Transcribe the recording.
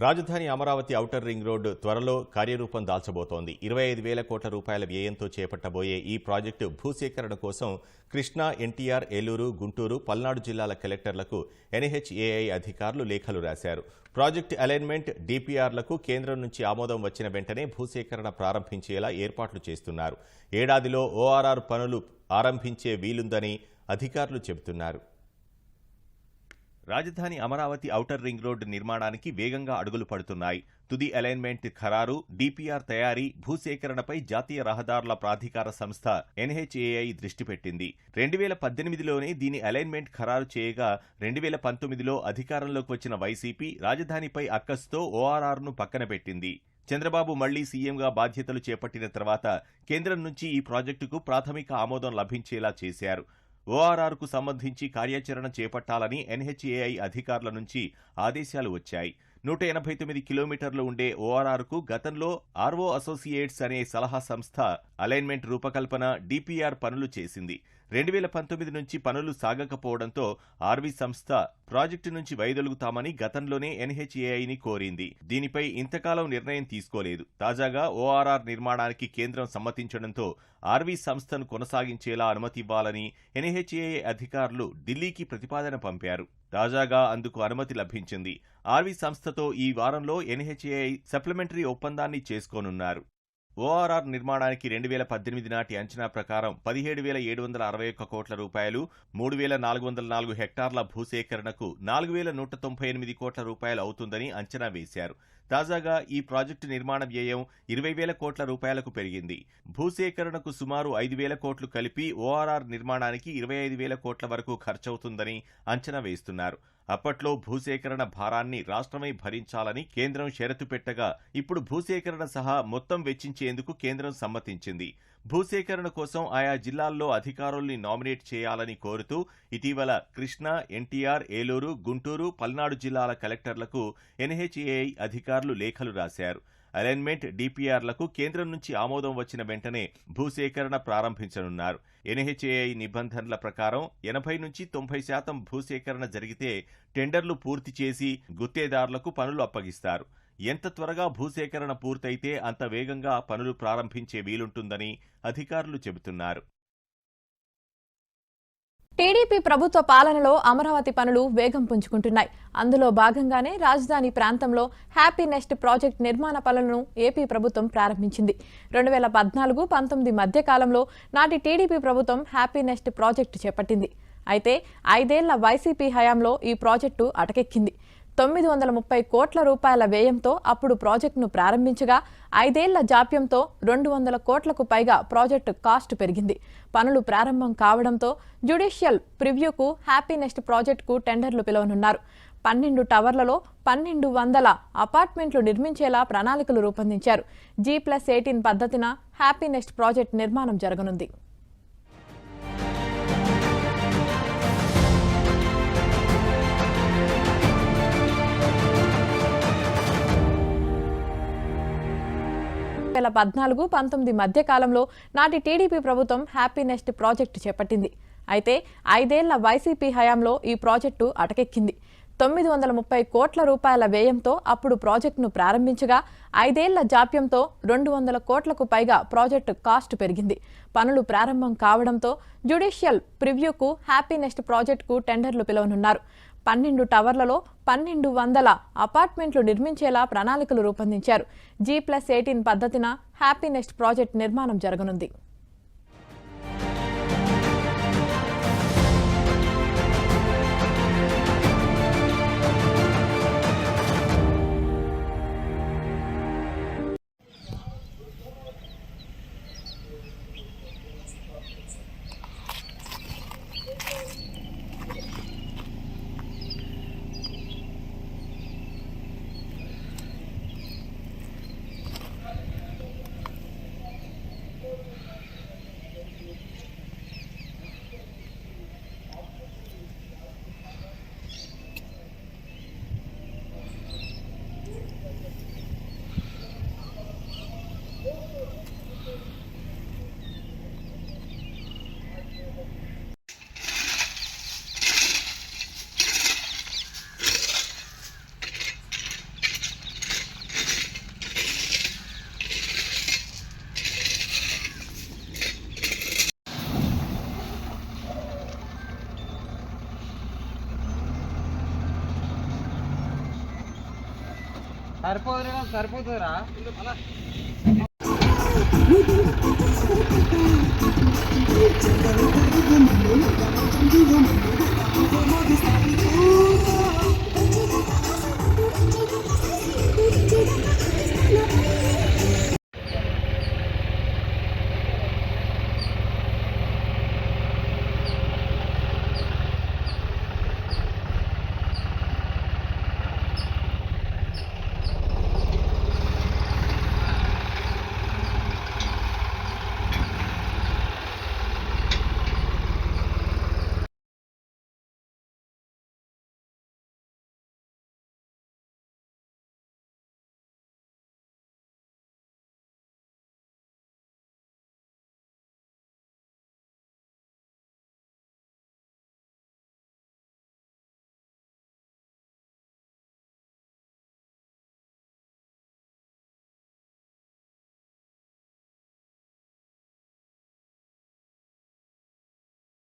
రాజధాని Amaravati outer ring road త్వరలో కార్యరూపం దాల్చబోతోంది. ఇరవై ఐదు వేల కోట్ల రూపాయల వ్యయంతో చేపట్టబోయే ఈ ప్రాజెక్టు భూసేకరణ కోసం కృష్ణా ఎన్టీఆర్ ఏలూరు గుంటూరు పల్నాడు జిల్లాల కలెక్టర్లకు ఎన్హెచ్ఏఐ అధికారులు లేఖలు రాశారు. ప్రాజెక్టు అలైన్మెంట్ డిపిఆర్లకు కేంద్రం నుంచి ఆమోదం వచ్చిన వెంటనే భూసేకరణ ప్రారంభించేలా ఏర్పాట్లు చేస్తున్నారు. ఏడాదిలో ఓఆర్ఆర్ పనులు ఆరంభించే వీలుందని అధికారులు చెబుతున్నారు. రాజధాని అమరావతి ఔటర్ రింగ్ రోడ్డు నిర్మాణానికి వేగంగా అడుగులు పడుతున్నాయి. తుది అలైన్మెంట్ ఖరారు డిపిఆర్ తయారీ భూసేకరణపై జాతీయ రహదారుల ప్రాధికార సంస్థ ఎన్హెచ్ఏఐ దృష్టి పెట్టింది. రెండు వేల పద్దెనిమిదిలోనే దీని అలైన్మెంట్ ఖరారు చేయగా రెండు వేల పంతొమ్మిదిలో అధికారంలోకి వచ్చిన వైసీపీ రాజధానిపై అక్కస్తో ఓఆర్ఆర్ను పక్కన పెట్టింది. చంద్రబాబు మళ్ళీ సీఎంగా బాధ్యతలు చేపట్టిన తర్వాత కేంద్రం నుంచి ఈ ప్రాజెక్టుకు ప్రాథమిక ఆమోదం లభించేలా చేశారు. ఓఆర్ఆర్కు సంబంధించి కార్యాచరణ చేపట్టాలని ఎన్హెచ్ఏఐ అధికారుల నుంచి ఆదేశాలు వచ్చాయి. నూట ఎనభై తొమ్మిది కిలోమీటర్లు ఉండే ఓఆర్ఆర్కు గతంలో ఆర్ఓ అసోసియేట్స్ అనే సలహా సంస్థ అలైన్మెంట్ రూపకల్పన డిపిఆర్ పనులు చేసింది. రెండు వేల పంతొమ్మిది నుంచి పనులు సాగకపోవడంతో ఆర్వీ సంస్థ ప్రాజెక్టు నుంచి వైదొలుగుతామని గతంలోనే ఎన్హెచ్ఏఐని కోరింది. దీనిపై ఇంతకాలం నిర్ణయం తీసుకోలేదు. తాజాగా ఓఆర్ఆర్ నిర్మాణానికి కేంద్రం సమ్మతించడంతో ఆర్వీ సంస్థను కొనసాగించేలా అనుమతి ఇవ్వాలని ఎన్హెచ్ఏఐ అధికారులు ఢిల్లీకి ప్రతిపాదన పంపారు. తాజాగా అందుకు అనుమతి లభించింది. ఆర్వీ సంస్థతో ఈ వారంలో ఎన్హెచ్ఏఐ సప్లిమెంటరీ ఒప్పందాన్ని చేసుకోనున్నారు. ఓఆర్ఆర్ నిర్మాణానికి రెండు వేల పద్దెనిమిది నాటి అంచనా ప్రకారం పదిహేడు వేల ఏడు వందల అరవై ఒక్క కోట్ల రూపాయలు మూడు వేల నాలుగు వందల నాలుగు హెక్టార్ల భూసేకరణకు నాలుగు వేల నూట తొంభై ఎనిమిది కోట్ల రూపాయలు అవుతుందని అంచనా వేశారు. తాజాగా ఈ ప్రాజెక్టు నిర్మాణ వ్యయం ఇరవై వేల కోట్ల రూపాయలకు పెరిగింది. భూసేకరణకు సుమారు ఐదు వేల కోట్లు కలిపి ఓఆర్ఆర్ నిర్మాణానికి ఇరవై ఐదు వేల కోట్ల వరకు ఖర్చవుతుందని అంచనా వేస్తున్నారు. అప్పట్లో భూసేకరణ భారాన్ని రాష్ట్రమే భరించాలని కేంద్రం షరతు పెట్టగా ఇప్పుడు భూసేకరణ సహా మొత్తం వెచ్చించేందుకు కేంద్రం సమ్మతించింది. భూసేకరణ కోసం ఆయా జిల్లాల్లో అధికారుల్ని నామినేట్ చేయాలని కోరుతూ ఇటీవల కృష్ణా ఎన్టీఆర్ ఏలూరు గుంటూరు పల్నాడు జిల్లాల కలెక్టర్లకు ఎన్హెచ్ఏఐ అధికారులు లేఖలు రాశారు. అలైన్మెంట్ డిపిఆర్లకు కేంద్రం నుంచి ఆమోదం వచ్చిన వెంటనే భూసేకరణ ప్రారంభించనున్నారు. ఎన్హెచ్ఏఐ నిబంధనల ప్రకారం ఎనభై నుంచి తొంభై శాతం భూసేకరణ జరిగితే టెండర్లు పూర్తి చేసి గుత్తేదారులకు పనులు అప్పగిస్తారు. ఎంత త్వరగా భూసేకరణ పూర్తయితే అంత వేగంగా పనులు ప్రారంభించే వీలుంటుందని అధికారులు చెబుతున్నారు. టీడీపీ ప్రభుత్వ పాలనలో అమరావతి పనులు వేగం పుంజుకుంటున్నాయి. అందులో భాగంగానే రాజధాని ప్రాంతంలో హ్యాపీ నెస్ట్ ప్రాజెక్ట్ నిర్మాణ పనులను ఏపీ ప్రభుత్వం ప్రారంభించింది. రెండు వేల పద్నాలుగు పంతొమ్మిది మధ్య కాలంలో నాటి టీడీపీ ప్రభుత్వం హ్యాపీ నెస్ట్ ప్రాజెక్టు చేపట్టింది. అయితే ఐదేళ్ళ వైసీపీ హయాంలో ఈ ప్రాజెక్టు అటకెక్కింది. తొమ్మిది వందల ముప్పై కోట్ల రూపాయల వ్యయంతో అప్పుడు ప్రాజెక్టును ప్రారంభించగా ఐదేళ్ళ జాప్యంతో రెండు వందల కోట్లకు పైగా ప్రాజెక్టు కాస్ట్ పెరిగింది. పనులు ప్రారంభం కావడంతో జ్యుడిషియల్ ప్రివ్యూకు హ్యాపీ నెస్ట్ ప్రాజెక్టుకు టెండర్లు పిలవనున్నారు. పన్నెండు టవర్లలో పన్నెండు వందల అపార్ట్మెంట్లు నిర్మించేలా ప్రణాళికలు రూపొందించారు. జీ ప్లస్ ఎయిటీన్ పద్ధతిన హ్యాపీ నెస్ట్ ప్రాజెక్టు నిర్మాణం జరగనుంది. వేల పద్నాలుగు పంతొమ్మిది మధ్య కాలంలో నాటి టీడీపీ ప్రభుత్వం హ్యాపీ నెస్ట్ ప్రాజెక్టు చేపట్టింది. అయితే ఐదేళ్ళ వైసీపీ హయాంలో ఈ ప్రాజెక్టు అటకెక్కింది. తొమ్మిది వందల ముప్పై కోట్ల రూపాయల వ్యయంతో అప్పుడు ప్రాజెక్టును ప్రారంభించగా ఐదేళ్ళ జాప్యంతో రెండు వందల కోట్లకు పైగా ప్రాజెక్టు కాస్ట్ పెరిగింది. పనులు ప్రారంభం కావడంతో జ్యుడిషియల్ ప్రివ్యూకు హ్యాపీ నెస్ట్ ప్రాజెక్టుకు టెండర్లు పిలవనున్నారు. పన్నెండు టవర్లలో పన్నెండు వందల అపార్ట్మెంట్లు నిర్మించేలా ప్రణాళికలు రూపొందించారు. జీ ప్లస్ ఎయిటీన్ పద్ధతిన హ్యాపీనెస్ట్ ప్రాజెక్ట్ నిర్మాణం జరగనుంది. సరిపోదురా సరిపోతుందిరా అలా.